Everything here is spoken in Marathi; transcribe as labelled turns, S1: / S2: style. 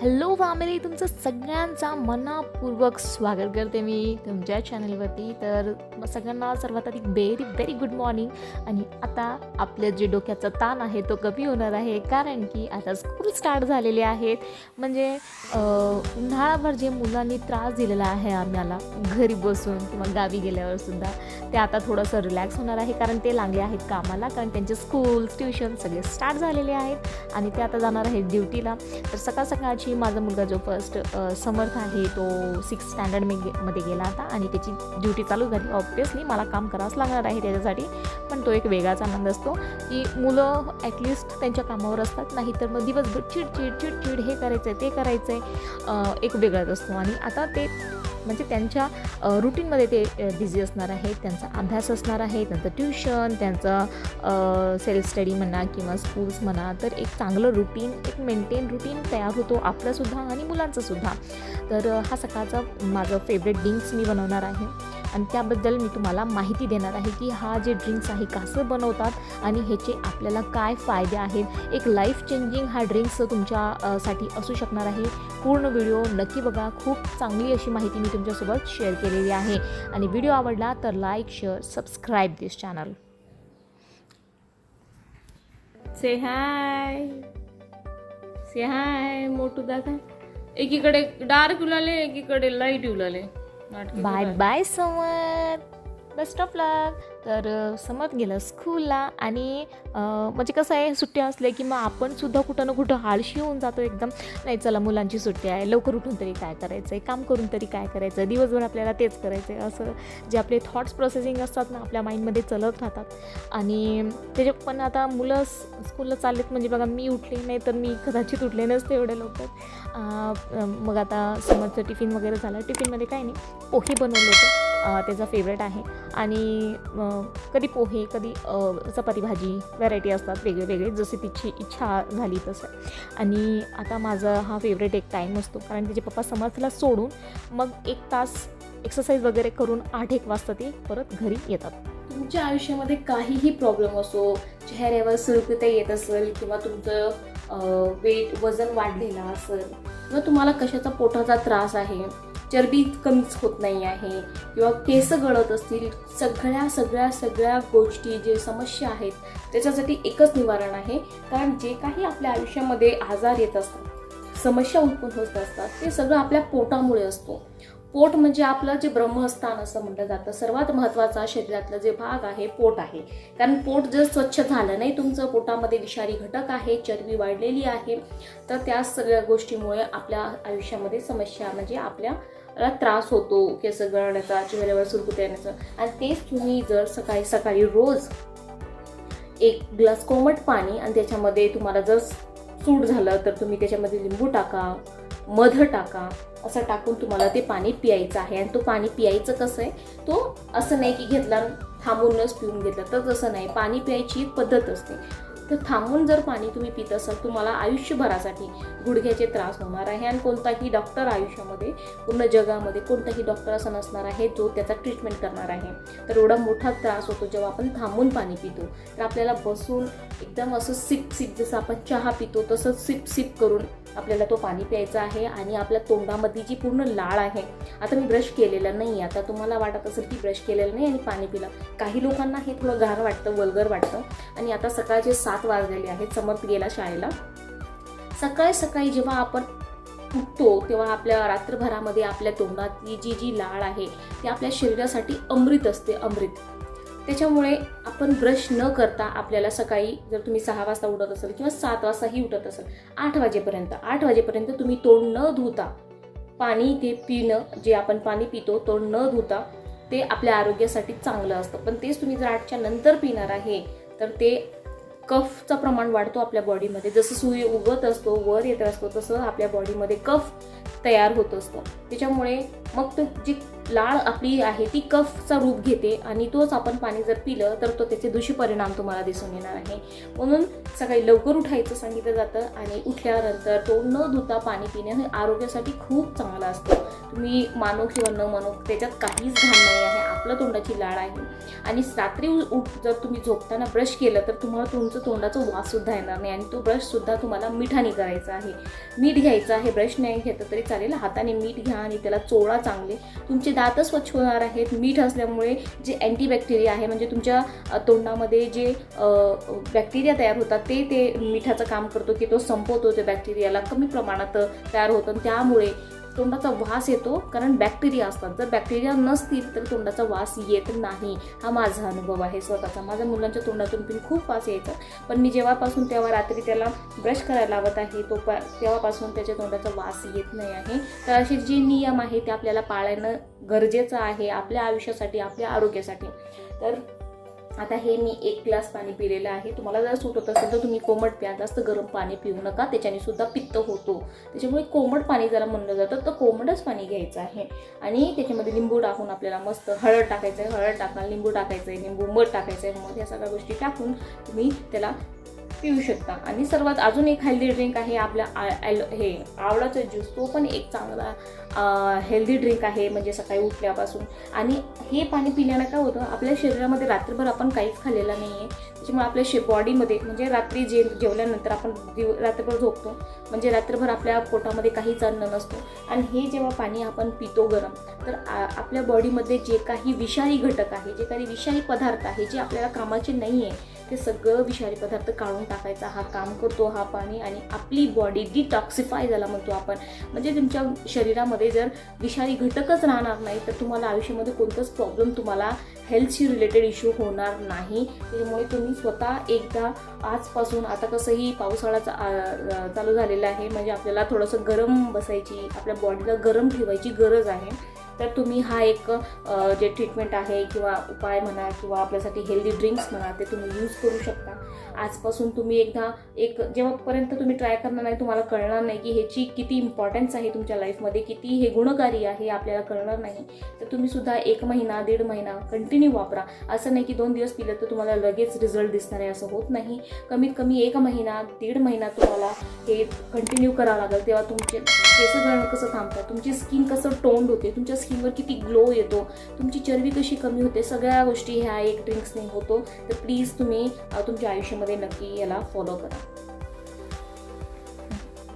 S1: हॅलो फॅमिली तुमचं सगळ्यांचा मनापूर्वक स्वागत करते मी तुमच्या चॅनलवरती तर सगळ्यांना सर्वात आधी व्हेरी व्हेरी गुड मॉर्निंग आणि आता आपल्या जे डोक्याचा ताण आहे तो कमी होणार आहे कारण की आता स्कूल स्टार्ट झालेले आहेत. म्हणजे उन्हाळाभर जे मुलांनी त्रास दिलेला आहे आम्हाला घरी बसून किंवा गावी गेल्यावर सुद्धा ते आता थोडंसं रिलॅक्स होणार आहे कारण ते लागले आहेत कामाला कारण त्यांचे स्कूल ट्युशन सगळे स्टार्ट झालेले आहेत आणि ते आता जाणार आहेत ड्युटीला तर सकाळ सकाळची माझा मुलगा जो फर्स्ट समर्थ आहे तो सिक्स स्टँडर्ड मे मध्ये गेला आता आणि त्याची ड्युटी चालू झाली. ऑब्वियसली मला काम करावंच लागणार आहे त्याच्यासाठी पण तो एक वेगळाच आनंद असतो की मुलं ॲटलिस्ट त्यांच्या कामावर असतात नाही तर मग दिवसभर चिडचिड चिडचिड हे करायचं आहे ते करायचं आहे एक वेगळाच असतो. आणि आता ते म्हणजे त्यांच्या रुटीनमध्ये ते बिझी असणार आहेत त्यांचा अभ्यास असणार आहे त्यांचं ट्युशन त्यांचं सेल्फ स्टडी म्हणा किंवा स्कूल्स म्हणा तर एक चांगलं रुटीन एक मेंटेन रुटीन तयार होतो आपलंसुद्धा आणि मुलांचंसुद्धा. तर हा सकाळचा माझं फेवरेट डिंक्स मी बनवणार आहे. आणि त्याबद्दल मी तुम्हाला माहिती देणार आहे की हा जे ड्रिंक्स आहे कसं बनवतात आणि ह्याचे आपल्याला काय फायदे आहेत. एक लाईफ चेंजिंग हा ड्रिंक्स तुमच्या साठी असू शकणार आहे. पूर्ण व्हिडिओ नक्की बघा. खूप चांगली अशी माहिती मी तुमच्यासोबत शेअर केलेली आहे. आणि व्हिडिओ आवडला तर like share subscribe this channel
S2: say hi say hi मोठू दादा एकीकडे डार्क उलाले एकीकडे लाइट उलाले Bye
S1: bye, someone. Best of luck. तर समज गेलं स्कूलला आणि म्हणजे कसं आहे सुट्ट्या असल्या की मग आपणसुद्धा कुठं ना कुठं आळशी होऊन जातो एकदम. नाही चला मुलांची सुट्टी आहे लवकर उठून तरी काय करायचं आहे काम करून तरी काय करायचं आहे दिवसभर आपल्याला तेच करायचं आहे असं जे आपले थॉट्स प्रोसेसिंग असतात ना आपल्या माइंडमध्ये चलत राहतात. आणि त्याचे पण आता मुलं स्कूलला चाललेत म्हणजे बघा मी उठले नाही तर मी कदाचित उठले नसते एवढ्या लवकर. मग आता समजचं टिफिन वगैरे झालं. टिफिनमध्ये काय नाही पोहे बनवले होते. त्याचा फेवरेट आहे. आणि कधी पोहे कधी चपाती भाजी व्हरायटी असतात वेगळे वेगळे जसे तिची इच्छा झाली तसं. आणि आता माझा हा फेवरेट एक टाईम असतो. कारण त्याचे पप्पा समर्थला सोडून मग एक तास एक्सरसाइज वगैरे करून आठ एक वाजता ते परत घरी येतात.
S2: तुमच्या आयुष्यामध्ये काहीही प्रॉब्लेम असो चेहऱ्यावर सुरकुत्या येत असेल किंवा तुमचं वेट वजन वाढलेलं असेल किंवा तुम्हाला कशाचा पोटाचा त्रास आहे चरबी कमीच होत नाही आहे. किंवा केस गळत असतील सगळ्या सगळ्या सगळ्या गोष्टी जे समस्या आहेत त्याच्यासाठी एकच निवारण आहे. कारण जे काही आपल्या आयुष्यामध्ये आजार येत असतात समस्या उत्पन्न होत असतात ते सगळं आपल्या पोटामुळे असतो. पोट म्हणजे आपलं जे ब्रह्मस्थान असं म्हटलं जातं. सर्वात महत्त्वाचा शरीरातला जे भाग आहे पोट आहे. कारण पोट जर स्वच्छ झालं नाही तुमचं पोटामध्ये विषारी घटक आहे चरबी वाढलेली आहे तर त्या सगळ्या गोष्टीमुळे आपल्या आयुष्यामध्ये समस्या म्हणजे आपल्याला त्रास होतो केस गळण्याचा चेहऱ्यावर सुरकुत येण्याचा. आणि तेच तुम्ही जर सकाळी सकाळी रोज एक ग्लास कोमट पाणी आणि त्याच्यामध्ये तुम्हाला जर सूट झालं तर तुम्ही त्याच्यामध्ये लिंबू टाका मध टाका असं टाकून तुम्हाला ते पाणी पियायचं आहे. आणि तो पाणी पियायचं कसं आहे? तो असं नाही की घेतला थांबूनच पिऊन घेतला तर तसं नाही. पाणी प्यायची एक पद्धत असते. तर थांबून जर पाणी तुम्ही पित असाल तुम्हाला आयुष्यभरासाठी गुडघ्याचे त्रास होणार आहे. आणि कोणताही डॉक्टर आयुष्यामध्ये पूर्ण जगामध्ये कोणताही डॉक्टर असा नसणार आहे जो त्याचा ट्रीटमेंट करणार आहे. तर एवढा मोठा त्रास होतो जेव्हा आपण थांबून पाणी पितो. तर आपल्याला बसून एकदम असं सिप सिप जसं आपण चहा पितो तसं सिप सिप करून आपल्याला तो पाणी प्यायचा आहे आणि आपल्या तोंडामध्ये जी पूर्ण लाळ आहे आता मी ब्रश केलेला नाही आता तुम्हाला वाटत असेल की ब्रश केलेलं नाही आणि पाणी पिलं. काही लोकांना हे थोडं घाण वाटतं वल्गर वाटतं. आणि आता सकाळचे सात वाजलेले आहेत समर्थ गेला शाळेला. सकाळी सकाळी जेव्हा आपण उठतो तेव्हा आपल्या रात्रभरामध्ये आपल्या तोंडातली जी जी लाळ आहे ती आपल्या शरीरासाठी अमृत असते अमृत. त्याच्यामुळे आपण ब्रश न करता आपल्याला सकाळी जर तुम्ही सहा वाजता उठत असाल किंवा सात वाजताही उठत असाल आठ वाजेपर्यंत आठ वाजेपर्यंत तुम्ही तोंड न धुता पाणी ते पिणं जे आपण पाणी पितो तोंड न धुता ते आपल्या आरोग्यासाठी चांगलं असतं. पण तेच तुम्ही जर आठच्या नंतर पिणार आहे तर ते कफचं प्रमाण वाढतो आपल्या बॉडीमध्ये. जसं सूर्य उगत असतो वर येत असतो तसं आपल्या बॉडीमध्ये कफ तयार होत असतो. त्याच्यामुळे मग तो जी लाळ आपली आहे ती कफचा रूप घेते आणि तोच आपण पाणी जर पिलं तर तो त्याचे दुष्परिणाम तुम्हाला दिसून येणार आहे. म्हणून सकाळी लवकर उठायचं सांगितलं जातं आणि उठल्यानंतर तो न धुता पाणी पिणे हे आरोग्यासाठी खूप चांगलं असतं. तुम्ही मानो किंवा न मानो त्याच्यात काहीच घाण नाही आहे. आपलं तोंडाची लाळ आहे. आणि रात्री उठ जर तुम्ही झोपताना ब्रश केलं तर तुम्हाला तुमचं तोंडाचं वाससुद्धा येणार नाही आणि तो ब्रशसुद्धा तुम्हाला मिठाने करायचा आहे. मीठ घ्यायचं आहे ब्रश नाही घेतलं तरी चालेल. हाताने मीठ घ्या आणि त्याला चोळा चांगले. तुमचे दात स्वच्छ होणार आहेत. मीठ असल्यामुळे जे अँटीबॅक्टेरिया आहे म्हणजे तुमच्या तोंडामध्ये जे बॅक्टेरिया तयार होतात ते ते मिठाचं काम करतो की तो संपवतो त्या बॅक्टेरियाला कमी प्रमाणात तयार होतं आणि त्यामुळे तोंडाचा वास येतो कारण बॅक्टेरिया असतात. जर बॅक्टेरिया नसतील तर तोंडाचा वास येत नाही. हा माझा अनुभव आहे स्वतःचा. माझ्या मुलांच्या तोंडातून पण खूप वास यायचा पण मी जेव्हापासून तेव्हा रात्री त्याला ब्रश करायला लावत आहे तो पा तेव्हापासून त्याच्या तोंडाचा वास येत नाही आहे. तर असे जे नियम आहे ते आपल्याला पाळणं गरजेचं आहे आपल्या आयुष्यासाठी आपल्या आरोग्यासाठी. तर आता हे मी एक ग्लास पाणी पिलेलं आहे. तुम्हाला जर सूट होत असेल तर तुम्ही कोमट प्या. जास्त गरम पाणी पिऊ नका. त्याच्याने सुद्धा पित्त होतो. त्याच्यामुळे कोमट पाणी जरा म्हणलं जातं तर कोमटच पाणी घ्यायचं आहे. आणि त्याच्यामध्ये लिंबू टाकून आपल्याला मस्त हळद टाकायचं आहे हळद टाकणार लिंबू टाकायचं आहे लिंबू मध टाकायचं आहे मध या सगळ्या गोष्टी टाकून तुम्ही त्याला पिऊ शकता. आणि सर्वात अजून एक हेल्दी ड्रिंक आहे आपल्या हे आवळाचा ज्यूस तो पण एक चांगला हेल्दी ड्रिंक आहे म्हणजे सकाळी उठल्यापासून. आणि हे पाणी पिल्यानं काय होतं आपल्या शरीरामध्ये रात्रभर आपण काहीच खाल्लेलं नाही आहे त्याच्यामुळे आपल्या शे बॉडीमध्ये म्हणजे रात्री जे जेवल्यानंतर आपण दिव रात्रभर झोपतो म्हणजे रात्रभर आपल्या पोटामध्ये काहीच अन्न नसतो. आणि हे जेव्हा पाणी आपण पितो गरम तर आपल्या बॉडीमध्ये जे काही विषारी घटक आहे जे काही विषारी पदार्थ आहे जे आपल्याला कामाचे नाही आहे ते सगळं विषारी पदार्थ काढून टाकायचा. हा काम करतो हा पाणी आणि आपली बॉडी डिटॉक्सिफाय झाला म्हणतो आपण. म्हणजे तुमच्या शरीरामध्ये जर विषारी घटकच राहणार नाही तर तुम्हाला आयुष्यामध्ये कोणताच प्रॉब्लेम तुम्हाला हेल्थशी रिलेटेड इश्यू होणार नाही. त्याच्यामुळे तुम्ही स्वतः एकदा आजपासून आता कसंही पावसाळा चालू झालेला आहे म्हणजे आपल्याला थोडंसं गरम बसायची आपल्या बॉडीला गरम ठेवायची गरज आहे. तर तुम्ही हा एक जे ट्रीटमेंट आहे किंवा उपाय म्हणा किंवा आपल्यासाठी हेल्दी ड्रिंक्स म्हणा ते तुम्ही यूज करू शकता. आजपासून तुम्ही एकदा एक जेव्हापर्यंत तुम्ही ट्राय करणार नाही तुम्हाला कळणार नाही की ह्याची किती इम्पॉर्टन्स आहे तुमच्या लाईफमध्ये किती हे गुणकारी आहे आपल्याला कळणार नाही. तर तुम्ही सुद्धा एक महिना दीड महिना कंटिन्यू वापरा. असं नाही की दोन दिवस पिलं तर तुम्हाला लगेच रिझल्ट दिसणार आहे असं होत नाही. कमीत कमी एक महिना दीड महिना तुम्हाला हे कंटिन्यू करावं लागेल. तेव्हा तुमचे केस गळणं कसं थांबतात? तुमची स्किन कसं टोंड होते? तुमच्या स्किनवर किती ग्लो येतो? तुमची चरबी कशी कमी होते? सगळ्या गोष्टी ह्या एक ड्रिंक्सने होतो. तर प्लीज तुम्ही तुमच्या आयुष्यामध्ये नक्की याला फॉलो करा.